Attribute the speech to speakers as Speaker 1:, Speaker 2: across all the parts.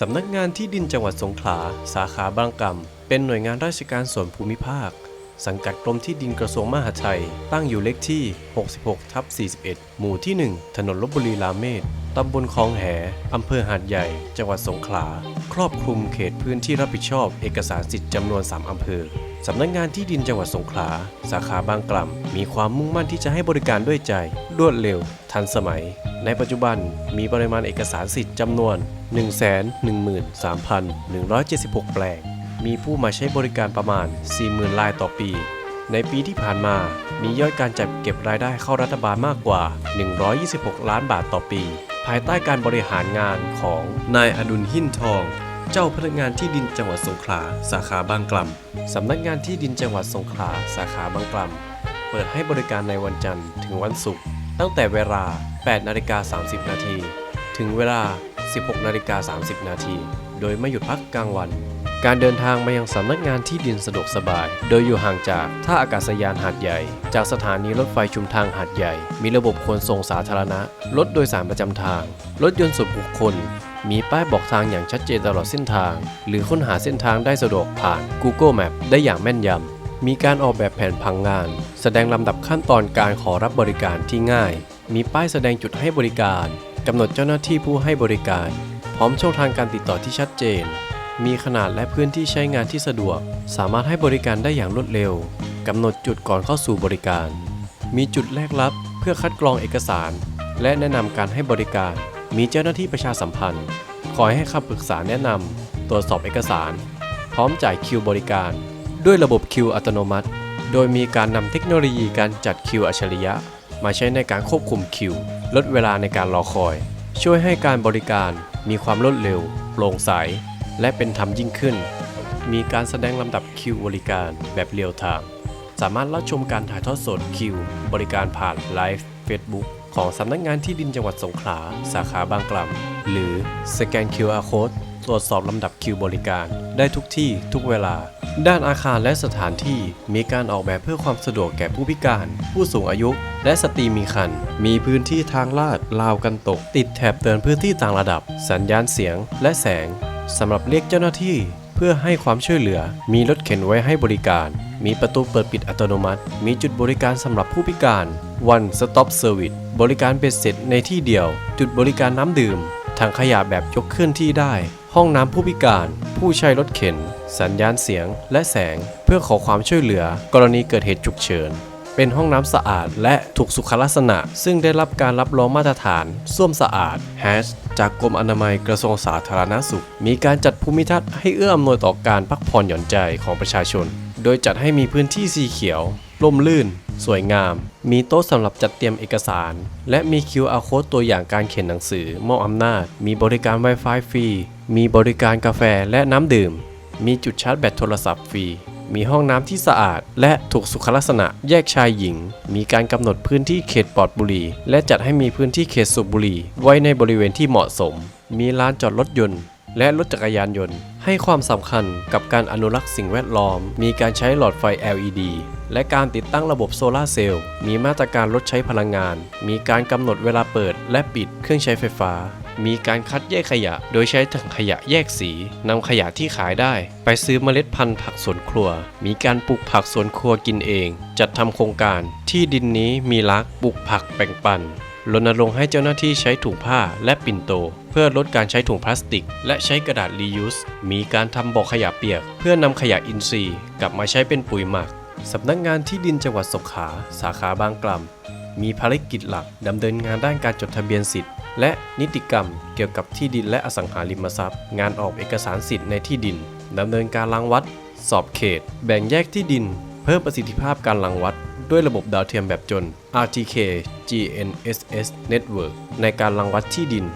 Speaker 1: สำนักงานที่ดินจังหวัดสงขลา สาขาบางกำเป็นหน่วยงานราชการส่วนภูมิภาค สังกัดกรมที่ดินกระทรวงมหาดไทย ตั้งอยู่เลขที่ 66ทับ41 หมู่ที่ 1 ถนนลบบุรีราเมศ ตำบลคลองแห อำเภอหาดใหญ่ จังหวัดสงขลา ครอบคลุมเขตพื้นที่รับผิดชอบเอกสารสิทธิ์จำนวน 3 อำเภอ สำนักงานที่ดินจังหวัดสงขลา สาขาบางกล่ำ มีความมุ่งมั่นที่จะให้บริการด้วยใจ รวดเร็ว ทันสมัย ในปัจจุบันมีปริมาณเอกสารสิทธิ์จำนวน 113,176 แปลง มีผู้มาใช้บริการประมาณ 40,000รายต่อปีในปีที่ผ่านมา มียอดการจัดเก็บรายได้เข้ารัฐบาลมากกว่า 126 ล้านบาทต่อปี ภายใต้การบริหารงานของนายอดุลหินทอง เจ้าพนักงานที่ดินจังหวัดสงขลาสาขาบางกล่ำสำนักงานที่ดินจังหวัดสงขลาสาขาบางกล่ำเปิดให้บริการในวันจันทร์ถึงวันศุกร์ตั้งแต่เวลา 8 นาฬิกา 30 นาที ถึงเวลา 16 นาฬิกา 30 นาที โดยไม่หยุดพักกลางวัน การเดินทางมายังสำนักงานที่ดินสะดวกสบาย โดยอยู่ห่างจากท่าอากาศยานหาดใหญ่ จากสถานีรถไฟชุมทางหาดใหญ่ มีระบบขนส่งสาธารณะ รถโดยสารประจำทาง รถยนต์ส่วนบุคคล มีป้ายบอกทางอย่างชัดเจนตลอดเส้นทาง หรือค้นหาเส้นทางได้สะดวกผ่าน Google Map ได้อย่างแม่นยำ มีการออกแบบแผนผังงาน แสดงลำดับขั้นตอนการขอรับบริการที่ง่าย มีป้ายแสดงจุดให้บริการกำหนดเจ้าหน้าที่ผู้ให้บริการ พร้อมช่องทางการติดต่อที่ชัดเจน มีขนาดและพื้นที่ใช้งานที่สะดวก สามารถให้บริการได้อย่างรวดเร็วกำหนดจุดก่อนเข้าสู่บริการ มีจุดแลกรับเพื่อคัดกรองเอกสาร และแนะนำการให้บริการ มีเจ้าหน้าที่ประชาสัมพันธ์ คอยให้คำปรึกษาแนะนำตรวจสอบเอกสาร พร้อมจ่ายคิวบริการ ด้วยระบบคิวอัตโนมัติ โดยมีการนำเทคโนโลยีการจัดคิวอัจฉริยะ มาใช้ในการควบคุมคิว ลดเวลาในการรอคอย ช่วยให้การบริการมีความรวดเร็ว โปร่งใส และเป็นธรรมยิ่งขึ้น มีการแสดงลำดับคิวบริการแบบเรียลไทม์สามารถรับชมการถ่ายทอดสดคิว บริการผ่านไลฟ์เฟซบุ๊กของสำนักงานที่ดินจังหวัดสงขลา สาขาบางกล่ำหรือสแกน QR Code ตรวจสอบลำดับคิวบริการ ได้ทุกที่ทุกเวลา ด้านอาคารและสถานที่มีการออกแบบเพื่อความสะดวกแก่ผู้พิการ ผู้สูงอายุ และสตรีมีครรภ์มีพื้นที่ทางลาดราวกันตก ติดแถบเตือนพื้นที่ต่างระดับ สัญญาณเสียง และแสง สำหรับเรียกเจ้าหน้าที่เพื่อให้ความช่วยเหลือ มีรถเข็นไว้ให้บริการ มีประตูเปิดปิดอัตโนมัติ มีจุดบริการสำหรับผู้พิการ One Stop Service บริการเบ็ดเสร็จในที่เดียว จุดบริการน้ำดื่มถังขยะแบบยกเคลื่อนที่ได้ ห้องน้ำผู้พิการ ผู้ใช้รถเข็น สัญญาณเสียง และแสง เพื่อขอความช่วยเหลือ กรณีเกิดเหตุฉุกเฉิน เป็นห้องน้ำสะอาดและถูกสุขลักษณะ ซึ่งได้รับการรับรองมาตรฐานส้วมสะอาด h a s จากกรมอนามัยกระทรวงสาธารณสุข มีการจัดภูมิทัศน์ให้เอื้ออำนวยต่อการพักผ่อนหย่อนใจของประชาชน โดยจัดให้มีพื้นที่สีเขียวร่มรื่น สวยงาม มีโต๊ะสำหรับจัดเตรียมเอกสาร และมี QR code ตัวอย่างการเขียนหนังสือมอบอำนาจ มีบริการ Wi-Fi ฟรี มีบริการกาแฟและน้ำดื่ม มีจุดชาร์จแบตโทรศัพท์ฟรี มีห้องน้ำที่สะอาด และถูกสุขลักษณะแยกชายหญิง มีการกำหนดพื้นที่เขตปลอดบุหรี่ และจัดให้มีพื้นที่เขตสูบบุหรี่ ไว้ในบริเวณที่เหมาะสม มีลานจอดรถยนต์ และรถจักรยานยนต์ ให้ความสำคัญกับการอนุรักษ์สิ่งแวดล้อม มีการใช้หลอดไฟ LED และการติดตั้งระบบโซลาร์เซลล์ มีมาตรการลดใช้พลังงาน มีการกำหนดเวลาเปิด และปิดเครื่องใช้ไฟฟ้า มีการคัดแยกขยะ โดยใช้ถังขยะแยกสีนำขยะที่ขายได้ ไปซื้อเมล็ดพันธุ์ผักสวนครัว มีการปลูกผักสวนครัวกินเอง จัดทำโครงการ ที่ดินนี้มีรักปลูกผักแบ่งปันรณรงค์ให้เจ้าหน้าที่ใช้ถุงผ้าและปิ่นโต เพื่อลดการใช้ถุงพลาสติก และใช้กระดาษรียูสมีการทำบ่อขยะเปียก เพื่อนำขยะอินทรีย์ กลับมาใช้เป็นปุ๋ยหมักสำนักงานที่ดินจังหวัดสงขลาสาขาบางกล่ำมีภารกิจหลักดำเนินงานด้านการจดทะเบียนสิทธิ์ และนิติกรรมเกี่ยวกับที่ดินและอสังหาริมทรัพย์ งานออกเอกสารสิทธิ์ในที่ดินดำเนินการรังวัด สอบเขต แบ่งแยกที่ดิน เพิ่มประสิทธิภาพการรังวัด ด้วยระบบดาวเทียมแบบจน RTK GNSS Network ในการรังวัดที่ดิน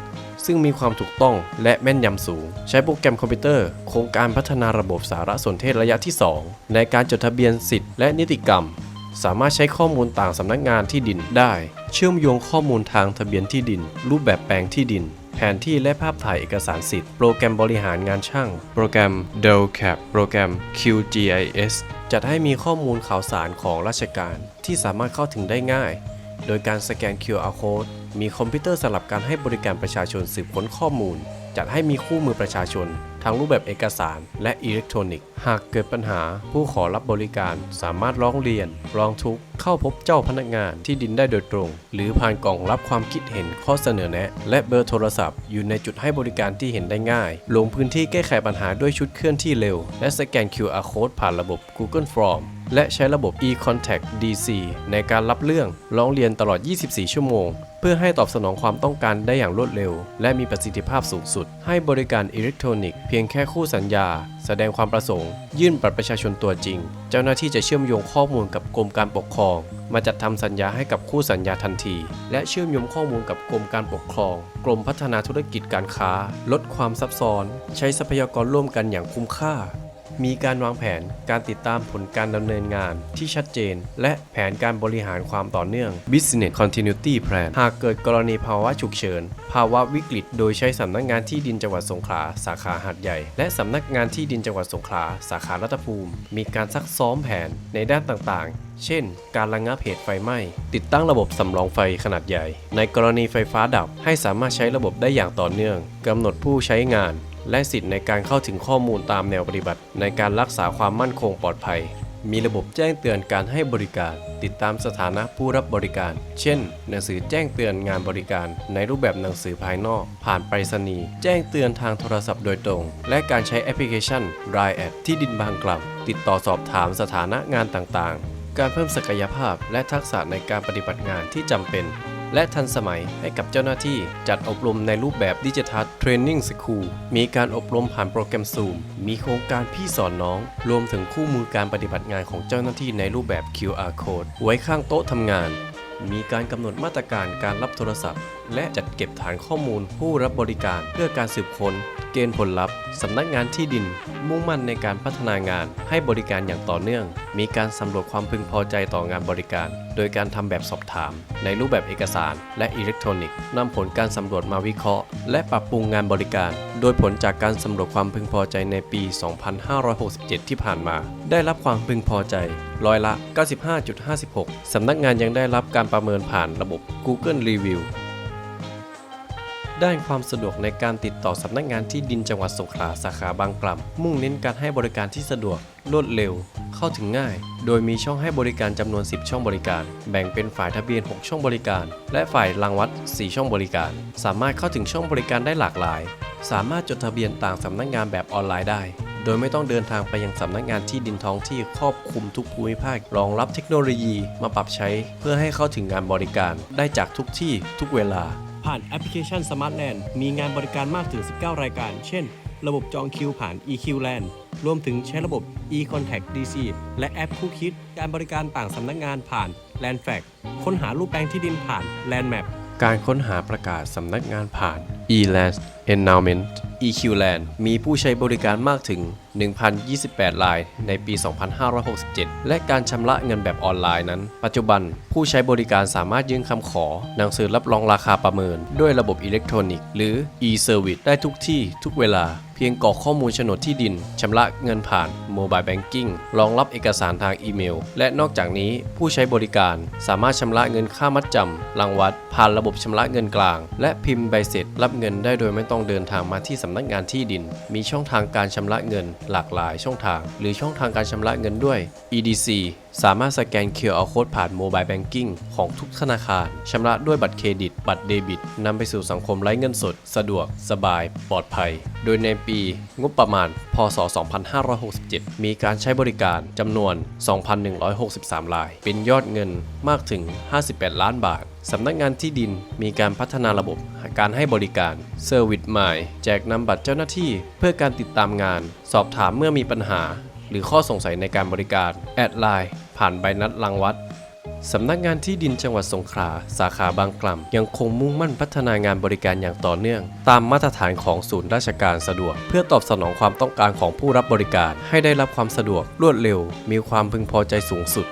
Speaker 1: ซึ่งมีความถูกต้องและแม่นยำสูง ใช้โปรแกรมคอมพิวเตอร์ โครงการพัฒนาระบบสารสนเทศระยะที่ 2 ในการจดทะเบียนสิทธิ์และนิติกรรม สามารถใช้ข้อมูลต่างสำนักงานที่ดินได้ เชื่อมโยงข้อมูลทางทะเบียนที่ดิน รูปแบบแปลงที่ดิน แผนที่และภาพถ่ายเอกสารสิทธิ์ โปรแกรมบริหารงานช่าง โปรแกรม d e l c a p โปรแกรม QGIS จัดให้มีข้อมูลข่าวสารของราชการที่สามารถเข้าถึงได้ง่าย โดยการสแกน QR code มีคอมพิวเตอร์สำหรับการให้บริการประชาชนสืบค้นข้อมูล จัดให้มีคู่มือประชาชน ทั้งรูปแบบเอกสารและอิเล็กทรอนิกส์ หากเกิดปัญหาผู้ขอรับบริการสามารถร้องเรียน ร้องทุกข์ เข้าพบเจ้าพนักงานที่ดินได้โดยตรง หรือผ่านกล่องรับความคิดเห็นข้อเสนอแนะ และเบอร์โทรศัพท์ อยู่ในจุดให้บริการที่เห็นได้ง่าย ลงพื้นที่แก้ไขปัญหาด้วยชุดเคลื่อนที่เร็ว และสแกน QR Code ผ่านระบบ Google Form และใช้ระบบ e-contact DC ในการรับเรื่องร้องเรียนตลอด 24 ชั่วโมง พื่อให้ตอบสนองความต้องการได้อย่างรวดเร็ว และมีประสิทธิภาพสูงสุด ให้บริการอิเล็กทรอนิกส์เพียงแค่คู่สัญญา แสดงความประสงค์ ยื่นบัตรประชาชนตัวจริง เจ้าหน้าที่จะเชื่อมโยงข้อมูลกับกรมการปกครอง มาจัดทำสัญญาให้กับคู่สัญญาทันที และเชื่อมโยงข้อมูลกับกรมการปกครอง กรมพัฒนาธุรกิจการค้า ลดความซับซ้อน ใช้ทรัพยากรร่วมกันอย่างคุ้มค่า มีการวางแผนการติดตามผลการดำเนินงานที่ชัดเจน และแผนการบริหารความต่อเนื่อง Business Continuity Plan หากเกิดกรณีภาวะฉุกเฉิน ภาวะวิกฤต โดยใช้สำนักงานที่ดินจังหวัดสงขลาสาขาหาดใหญ่ และสำนักงานที่ดินจังหวัดสงขลาสาขารัตภูมิ มีการซักซ้อมแผนในด้านต่างๆเช่น การระงับเหตุไฟไหม้ ติดตั้งระบบสำรองไฟขนาดใหญ่ ในกรณีไฟฟ้าดับให้สามารถใช้ระบบได้อย่างต่อเนื่องกำหนดผู้ใช้งาน และสิทธิ์ในการเข้าถึงข้อมูลตามแนวปฏิบัติ ในการรักษาความมั่นคงปลอดภัย มีระบบแจ้งเตือนการให้บริการ ติดตามสถานะผู้รับบริการ เช่น หนังสือแจ้งเตือนงานบริการ ในรูปแบบหนังสือภายนอก ผ่านไปรษณีย์ แจ้งเตือนทางโทรศัพท์โดยตรง และการใช้แอปพลิเคชัน r i แอ t ที่ดินบางกล่ำติดต่อสอบถามสถานะงานต่างๆ การเพิ่มศักยภาพและทักษะในการปฏิบัติงานที่จำเป็น และทันสมัยให้กับเจ้าหน้าที่จัดอบรมในรูปแบบดิจิทัลเทรนนิ่งสคูลมีการอบรมผ่านโปรแกรม Zoom มีโครงการพี่สอนน้อง รวมถึงคู่มือการปฏิบัติงานของเจ้าหน้าที่ในรูปแบบ QR code ไว้ข้างโต๊ะทำงาน มีการกำหนดมาตรการการรับโทรศัพท์ และจัดเก็บฐานข้อมูลผู้รับบริการเพื่อการสืบค้น เกณฑ์ผลลัพธ์ สำนักงานที่ดิน มุ่งมั่นในการพัฒนางานให้บริการอย่างต่อเนื่อง มีการสำรวจความพึงพอใจต่องานบริการ โดยการทำแบบสอบถาม ในรูปแบบเอกสาร และอิเล็กทรอนิกส์นำผลการสำรวจมาวิเคราะห์ และปรับปรุงงานบริการ โดยผลจากการสำรวจความพึงพอใจในปี 2567 ที่ผ่านมา ได้รับความพึงพอใจร้อยละ 95.56 สำนักงานยังได้รับการประเมินผ่านระบบ Google Review ด้านความสะดวกในการติดต่อสำนักงานที่ดินจังหวัดสงขลาสาขาบางกล่ำมุ่งเน้นการให้บริการที่สะดวกรวดเร็ว เข้าถึงง่าย โดยมีช่องให้บริการจำนวน 10 ช่องบริการ แบ่งเป็นฝ่ายทะเบียน 6 ช่องบริการ และฝ่ายรางวัด 4 ช่องบริการ สามารถเข้าถึงช่องบริการได้หลากหลาย สามารถจดทะเบียนต่างสำนักงานแบบออนไลน์ได้ โดยไม่ต้องเดินทางไปยังสำนักงานที่ดินท้องที่ครอบคลุมทุกภูมิภาครองรับเทคโนโลยี มาปรับใช้ เพื่อให้เข้าถึงงานบริการได้จากทุกที่ทุกเวลา ผ่านแอปพลิเคชัน Smartland มีงานบริการมากถึง 19 รายการ เช่น ระบบจองคิวผ่าน EQLand รวมถึงใช้ระบบ eContact DC และแอปคู่คิด การบริการต่างสำนักงานผ่าน Landfact ค้นหารูปแปลงที่ดินผ่าน Landmap การค้นหาประกาศสำนักงานผ่าน eLand Endowment EQLand มีผู้ใช้บริการมากถึง 1,028 รายในปี 2567 และการชำระเงินแบบออนไลน์นั้น ปัจจุบันผู้ใช้บริการสามารถยื่นคำขอ หนังสือรับรองราคาประเมิน ด้วยระบบอิเล็กทรอนิกส์หรือ e-service ได้ทุกที่ทุกเวลา เพียงกรอกข้อมูลโฉนดที่ดินชำระเงินผ่าน Mobile Banking รองรับเอกสารทางอีเมล และนอกจากนี้ผู้ใช้บริการสามารถชำระเงินค่ามัดจำรางวัดผ่านระบบชำระเงินกลาง และพิมพ์ใบเสร็จรับเงินได้โดยไม่ต้องเดินทางมาที่สำนักงานที่ดิน มีช่องทางการชำระเงินหลากหลายช่องทาง หรือช่องทางการชำระเงินด้วย EDC สามารถสแกน QR Code ผ่าน Mobile Banking ของทุกธนาคาร ชำระด้วยบัตรเครดิต บัตรเดบิต นำไปสู่สังคมไร้เงินสด สะดวก สบาย ปลอดภัย โดยในปีงบประมาณ พศ 2567 มีการใช้บริการจำนวน 2,163 ราย เป็นยอดเงินมากถึง 58 ล้านบาทสำนักงานที่ดินมีการพัฒนาระบบการให้บริการเซอร์วิสใหม่แจกนำบัตรเจ้าหน้าที่ เพื่อการติดตามงาน สอบถามเมื่อมีปัญหา หรือข้อสงสัยในการบริการ แอดไลน์ ผ่านใบนัดรังวัดสำนักงานที่ดินจังหวัดสงขลาสาขาบางกล่ำยังคงมุ่งมั่นพัฒนางานบริการอย่างต่อเนื่อง ตามมาตรฐานของศูนย์ราชการสะดวก เพื่อตอบสนองความต้องการของผู้รับบริการ ให้ได้รับความสะดวกรวดเร็ว มีความพึงพอใจสูงสุด